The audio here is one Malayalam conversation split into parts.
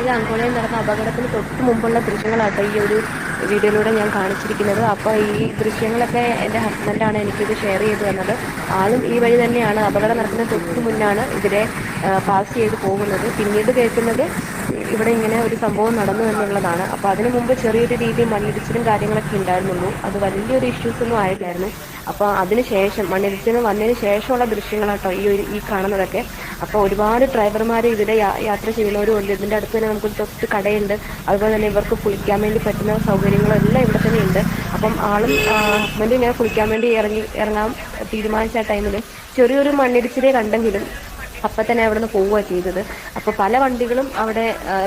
വാടക അങ്കോളയിൽ നടന്ന അപകടത്തിന് തൊട്ട് മുമ്പുള്ള ദൃശ്യങ്ങളാട്ടോ ഈ ഒരു വീഡിയോയിലൂടെ ഞാൻ കാണിച്ചിരിക്കുന്നത്. അപ്പോൾ ഈ ദൃശ്യങ്ങളൊക്കെ എന്റെ ഹസ്ബൻഡാണ് എനിക്കിത് ഷെയർ ചെയ്ത് തന്നത്. ആളും ഈ വഴി തന്നെയാണ് അപകടം നടക്കുന്ന തൊട്ട് മുന്നാണ് ഇതിലെ പാസ് ചെയ്ത് പോകുന്നത്. പിന്നീട് കേൾക്കുന്നത് ഇവിടെ ഇങ്ങനെ ഒരു സംഭവം നടന്നു എന്നുള്ളതാണ്. അപ്പോൾ അതിനു മുമ്പ് ചെറിയൊരു രീതിയിൽ മണ്ണിടിച്ചിലും കാര്യങ്ങളൊക്കെ ഉണ്ടായിരുന്നുള്ളൂ. അത് വലിയൊരു ഇഷ്യൂസ് ഒന്നും ആയില്ലായിരുന്നു അപ്പോൾ അതിന് ശേഷം മണ്ണിടിച്ചിലും വന്നതിന് ശേഷമുള്ള ദൃശ്യങ്ങളാട്ടോ ഈ ഒരു ഈ കാണുന്നതൊക്കെ. അപ്പോൾ ഒരുപാട് ഡ്രൈവർമാർ ഇതിലെ യാത്ര ചെയ്യുന്നവരും ഉണ്ട്. ഇതിന്റെ അടുത്ത് തന്നെ നമുക്ക് തൊട്ട് കടയുണ്ട്. അതുപോലെ തന്നെ ഇവർക്ക് കുളിക്കാൻ വേണ്ടി പറ്റുന്ന സൗകര്യങ്ങളെല്ലാം ഇവിടെ തന്നെ ഉണ്ട്. അപ്പം ആളും ഹസ്ബൻഡും ഇങ്ങനെ കുളിക്കാൻ വേണ്ടി ഇറങ്ങി ഇറങ്ങാൻ തീരുമാനിച്ച ടൈമിൽ ചെറിയൊരു മണ്ണിടിച്ചിലേ കണ്ടെങ്കിലും അപ്പം തന്നെ അവിടെ നിന്ന് പോവുക ചെയ്തത്. അപ്പോൾ പല വണ്ടികളും അവിടെ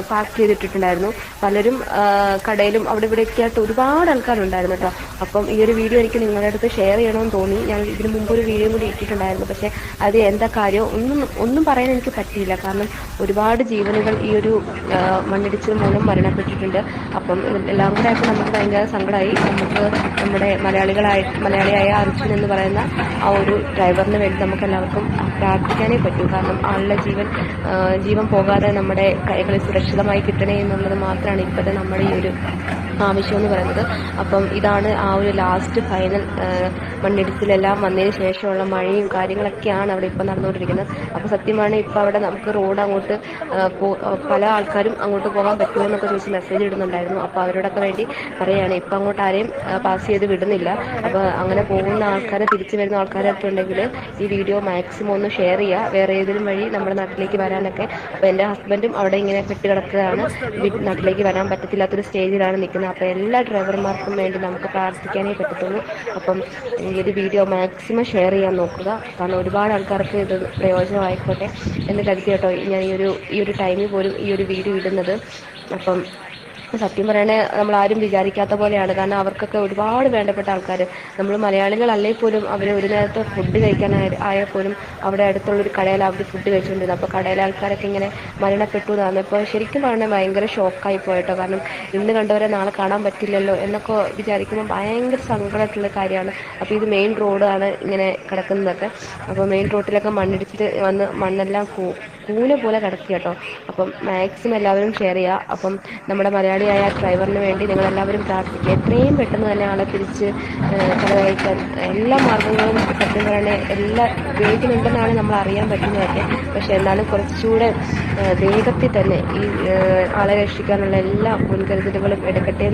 പാർക്ക് ചെയ്തിട്ടിട്ടുണ്ടായിരുന്നു. പലരും കടയിലും അവിടെ ഇവിടെയൊക്കെ ആയിട്ട് ഒരുപാട് ആൾക്കാരുണ്ടായിരുന്നു കേട്ടോ. അപ്പം ഈ ഒരു വീഡിയോ എനിക്ക് നിങ്ങളുടെ അടുത്ത് ഷെയർ ചെയ്യണമെന്ന് തോന്നി. ഞാൻ ഇതിന് മുമ്പ് ഒരു വീഡിയോ കൂടി ഇട്ടിട്ടുണ്ടായിരുന്നു. പക്ഷേ അത് എന്താ കാര്യം ഒന്നും ഒന്നും പറയാൻ എനിക്ക് പറ്റിയില്ല. കാരണം ഒരുപാട് ജീവനുകൾ ഈ ഒരു മണ്ണിടിച്ചിൽ മൂലം മരണപ്പെട്ടിട്ടുണ്ട്. അപ്പം എല്ലാം കൂടെ ആയിട്ട് നമുക്ക് ഭയങ്കര സങ്കടമായി. നമുക്ക് നമ്മുടെ മലയാളികളായി മലയാളിയായ അർജുൻ എന്ന് പറയുന്ന ആ ഒരു ഡ്രൈവറിന് വേണ്ടി നമുക്ക് എല്ലാവർക്കും പ്രാർത്ഥിക്കാനേ പറ്റൂ. കാരണം ആളുടെ ജീവൻ ജീവൻ പോകാതെ നമ്മുടെ കൈകളിൽ സുരക്ഷിതമായി കിട്ടണേ എന്നുള്ളത് മാത്രമാണ് ഇപ്പോഴത്തെ നമ്മുടെ ഈ ഒരു ആവശ്യം എന്ന് പറയുന്നത്. അപ്പം ഇതാണ് ആ ഒരു ലാസ്റ്റ് ഫൈനൽ മണ്ണിടിച്ചിലെല്ലാം വന്നതിന് ശേഷമുള്ള മഴയും കാര്യങ്ങളൊക്കെയാണ് അവിടെ ഇപ്പം നടന്നുകൊണ്ടിരിക്കുന്നത്. അപ്പോൾ സത്യമാണ് ഇപ്പം അവിടെ നമുക്ക് റോഡ് അങ്ങോട്ട് പല ആൾക്കാരും അങ്ങോട്ട് പോകാൻ പറ്റുമോ എന്നൊക്കെ ചോദിച്ച് മെസ്സേജ് ഇടുന്നുണ്ടായിരുന്നു. അപ്പോൾ അവരോടൊക്കെ വേണ്ടി പറയുകയാണ് ഇപ്പം അങ്ങോട്ട് ആരെയും പാസ് ചെയ്ത് വിടുന്നില്ല. അപ്പോൾ അങ്ങനെ പോകുന്ന ആൾക്കാരെ തിരിച്ചു വരുന്ന ആൾക്കാരൊക്കെ ഉണ്ടെങ്കിൽ ഈ വീഡിയോ മാക്സിമം ഒന്ന് ഷെയർ ചെയ്യുക. വേറെ ഏതെങ്കിലും വഴി നമ്മുടെ നാട്ടിലേക്ക് വരാനൊക്കെ അപ്പോൾ എന്റെ ഹസ്ബൻഡും അവിടെ ഇങ്ങനെ കെട്ടി കിടക്കുകയാണ്. നാട്ടിലേക്ക് വരാൻ പറ്റത്തില്ലാത്തൊരു സ്റ്റേജിലാണ് നിൽക്കുന്നത്. അപ്പോൾ എല്ലാ ഡ്രൈവർമാർക്കും വേണ്ടി നമുക്ക് പ്രാർത്ഥിക്കാനേ പറ്റത്തുള്ളൂ. അപ്പം ഈ ഒരു വീഡിയോ മാക്സിമം ഷെയർ ചെയ്യാൻ നോക്കുക. കാരണം ഒരുപാട് ആൾക്കാർക്ക് ഇത് പ്രയോജനമായിക്കോട്ടെ എന്ന് കരുതി കേട്ടോ ഞാൻ ഈ ഒരു ഈ ഒരു ടൈമിൽ പോലും ഈ ഒരു വീഡിയോ ഇടുന്നത്. അപ്പം സത്യം പറയണേ നമ്മൾ ആരും വിചാരിക്കാത്ത പോലെയാണ്. കാരണം അവർക്കൊക്കെ ഒരുപാട് വേണ്ടപ്പെട്ട ആൾക്കാർ നമ്മൾ മലയാളികളല്ലേ പോലും അവർ ഒരു നേരത്തെ ഫുഡ് കഴിക്കാൻ ആയാൽ പോലും അവിടെ അടുത്തുള്ളൊരു കടയിൽ അവർ ഫുഡ് കഴിച്ചുകൊണ്ടിരുന്നത് അപ്പോൾ കടയിലെ ആൾക്കാരൊക്കെ ഇങ്ങനെ മരണപ്പെട്ടു എന്നാണ്. ഇപ്പോൾ ശരിക്കും പറഞ്ഞാൽ ഭയങ്കര ഷോക്കായി പോയിട്ടോ. കാരണം ഇന്ന് കണ്ടവരെ നാളെ കാണാൻ പറ്റില്ലല്ലോ എന്നൊക്കെ വിചാരിക്കുമ്പോൾ ഭയങ്കര സങ്കടമായിട്ടുള്ള കാര്യമാണ്. അപ്പോൾ ഇത് മെയിൻ റോഡാണ് ഇങ്ങനെ കിടക്കുന്നതൊക്കെ. അപ്പോൾ മെയിൻ റോഡിലൊക്കെ മണ്ണിടിച്ചിട്ട് വന്ന് മണ്ണെല്ലാം കൂന പോലെ കിടക്കുക കേട്ടോ. അപ്പം മാക്സിമം എല്ലാവരും ഷെയർ ചെയ്യുക. അപ്പം നമ്മുടെ മലയാളിയായ ഡ്രൈവറിന് വേണ്ടി നിങ്ങളെല്ലാവരും പ്രാർത്ഥിക്കുക. എത്രയും പെട്ടെന്ന് തന്നെ ആളെ തിരിച്ച് ചെലവഴിക്കാൻ എല്ലാ മാർഗങ്ങളും സത്യം പറയണേ എല്ലാ ഉപയോഗിക്കുന്നുണ്ടെന്നാണ് നമ്മൾ അറിയാൻ പറ്റുന്നതൊക്കെ. പക്ഷേ എന്നാലും കുറച്ചുകൂടെ വേഗത്തിൽ തന്നെ ഈ ആളെ രക്ഷിക്കാനുള്ള എല്ലാ മുൻകരുതലുകളും എടുക്കട്ടെ എന്ന്